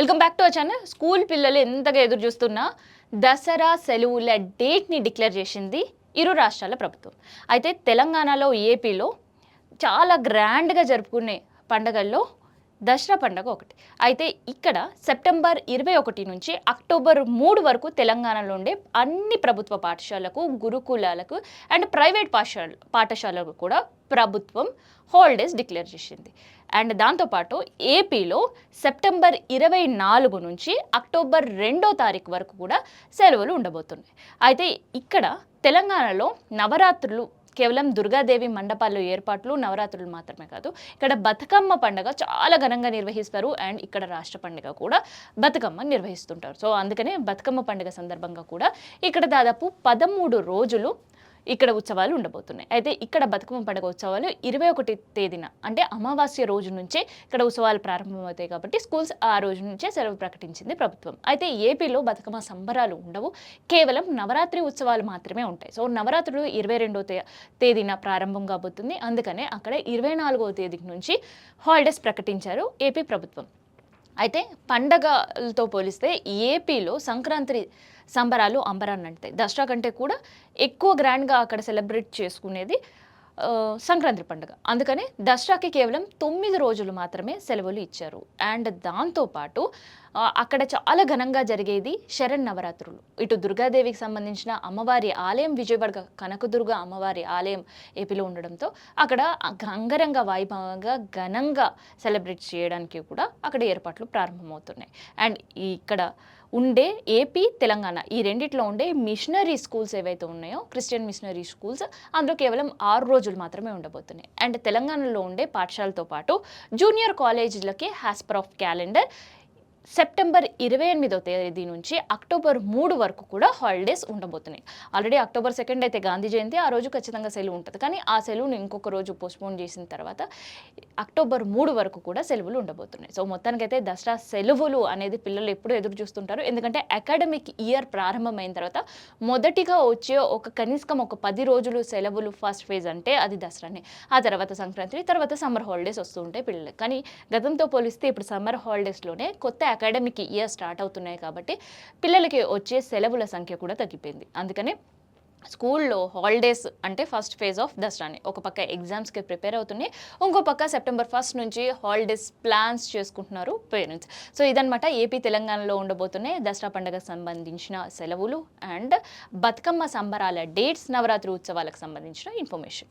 Welcome back to our channel school పిల్లలు ఎంతగా ఎదురు చూస్తున్నా దసరా సెలవుల డేట్ని డిక్లేర్ చేసింది ఇరు రాష్ట్రాల ప్రభుత్వం. అయితే తెలంగాణలో ఏపీలో చాలా గ్రాండ్గా జరుపుకునే పండగల్లో దసరా పండగ ఒకటి. అయితే ఇక్కడ సెప్టెంబర్ ఇరవై ఒకటి నుంచి అక్టోబర్ మూడు వరకు తెలంగాణలో ఉండే అన్ని ప్రభుత్వ పాఠశాలకు గురుకులాలకు అండ్ ప్రైవేట్ పాఠశాల పాఠశాలకు కూడా ప్రభుత్వం హాలిడేస్ డిక్లేర్ చేసింది. అండ్ దాంతోపాటు ఏపీలో సెప్టెంబర్ ఇరవై నాలుగు నుంచి అక్టోబర్ రెండో తారీఖు వరకు కూడా సెలవులు ఉండబోతున్నాయి. అయితే ఇక్కడ తెలంగాణలో నవరాత్రులు కేవలం దుర్గాదేవి మండపాల్లో ఏర్పాట్లు నవరాత్రులు మాత్రమే కాదు ఇక్కడ బతుకమ్మ పండుగ చాలా ఘనంగా నిర్వహిస్తారు అండ్ ఇక్కడ రాష్ట్ర పండుగ కూడా బతుకమ్మ నిర్వహిస్తుంటారు. సో అందుకనే బతుకమ్మ పండుగ సందర్భంగా కూడా ఇక్కడ దాదాపు పదమూడు రోజులు ఇక్కడ ఉత్సవాలు ఉండబోతున్నాయి. అయితే ఇక్కడ బతుకమ్మ పండుగ ఉత్సవాలు ఇరవై ఒకటి తేదీన అంటే అమావాస్య రోజు నుంచే ఇక్కడ ఉత్సవాలు ప్రారంభమవుతాయి కాబట్టి స్కూల్స్ ఆ రోజు నుంచే సెలవు ప్రకటించింది ప్రభుత్వం. అయితే ఏపీలో బతుకమ్మ సంబరాలు ఉండవు. కేవలం నవరాత్రి ఉత్సవాలు మాత్రమే ఉంటాయి. సో నవరాత్రులు ఇరవై రెండో తే తేదీన ప్రారంభం కాబోతుంది. అందుకనే అక్కడ ఇరవై నాలుగో తేదీ నుంచి హాలిడేస్ ప్రకటించారు ఏపీ ప్రభుత్వం. అయితే పండగలతో పోలిస్తే ఏపీలో సంక్రాంతి సంబరాలు అంబరాన్ని అంటాయి. దసరా కంటే కూడా ఎక్కువ గ్రాండ్గా అక్కడ సెలబ్రేట్ చేసుకునేది సంక్రాంతి పండుగ. అందుకని దసరాకి కేవలం తొమ్మిది రోజులు మాత్రమే సెలవులు ఇచ్చారు. అండ్ దాంతోపాటు అక్కడ చాలా ఘనంగా జరిగేది శరణ్ నవరాత్రులు ఇటు దుర్గాదేవికి సంబంధించిన అమ్మవారి ఆలయం విజయవాడ కనకదుర్గ అమ్మవారి ఆలయం ఏపీలో ఉండడంతో అక్కడ అంగరంగ వైభవంగా ఘనంగా సెలబ్రేట్ చేయడానికి కూడా అక్కడ ఏర్పాట్లు ప్రారంభమవుతున్నాయి. అండ్ ఇక్కడ ఉండే ఏపీ తెలంగాణ ఈ రెండిట్లో ఉండే మిషనరీ స్కూల్స్ ఏవైతే ఉన్నాయో క్రిస్టియన్ మిషనరీ స్కూల్స్ అందులో కేవలం ఆరు రోజులు మాత్రమే ఉండబోతున్నాయి. అండ్ తెలంగాణలో ఉండే పాఠశాలతో పాటు జూనియర్ కాలేజీలకి హ్యాస్పర్ ఆఫ్ క్యాలెండర్ సెప్టెంబర్ ఇరవై ఎనిమిదో తేదీ నుంచి అక్టోబర్ మూడు వరకు కూడా హాలిడేస్ ఉండబోతున్నాయి. ఆల్రెడీ అక్టోబర్ సెకండ్ అయితే గాంధీ జయంతి ఆ రోజు ఖచ్చితంగా సెలవు ఉంటుంది. కానీ ఆ సెలవును ఇంకొక రోజు పోస్ట్పోన్ చేసిన తర్వాత అక్టోబర్ మూడు వరకు కూడా సెలవులు ఉండబోతున్నాయి. సో మొత్తానికైతే దసరా సెలవులు అనేది పిల్లలు ఎప్పుడు ఎదురు చూస్తుంటారు. ఎందుకంటే అకాడమిక్ ఇయర్ ప్రారంభమైన తర్వాత మొదటిగా వచ్చే ఒక కనీసం ఒక పది రోజులు సెలవులు ఫస్ట్ ఫేజ్ అంటే అది దసరానే. ఆ తర్వాత సంక్రాంతి తర్వాత సమ్మర్ హాలిడేస్ వస్తూ ఉంటాయి పిల్లలు కానీ గతంతో పోలిస్తే ఇప్పుడు సమ్మర్ హాలిడేస్లోనే కొత్త అకాడమిక్ ఇయర్ స్టార్ట్ అవుతున్నాయి కాబట్టి పిల్లలకి వచ్చే సెలవుల సంఖ్య కూడా తగ్గిపోయింది. అందుకనే స్కూల్లో హాలిడేస్ అంటే ఫస్ట్ ఫేజ్ ఆఫ్ దసరాని. ఒక పక్క ఎగ్జామ్స్కి ప్రిపేర్ అవుతున్నాయి. ఇంకో పక్క సెప్టెంబర్ ఫస్ట్ నుంచి హాలిడేస్ ప్లాన్స్ చేసుకుంటున్నారు పేరెంట్స్. సో ఇదనమాట ఏపీ తెలంగాణలో ఉండబోతున్నాయి దసరా పండుగ సంబంధించిన సెలవులు అండ్ బతుకమ్మ సంబరాల డేట్స్ నవరాత్రి ఉత్సవాలకు సంబంధించిన ఇన్ఫర్మేషన్.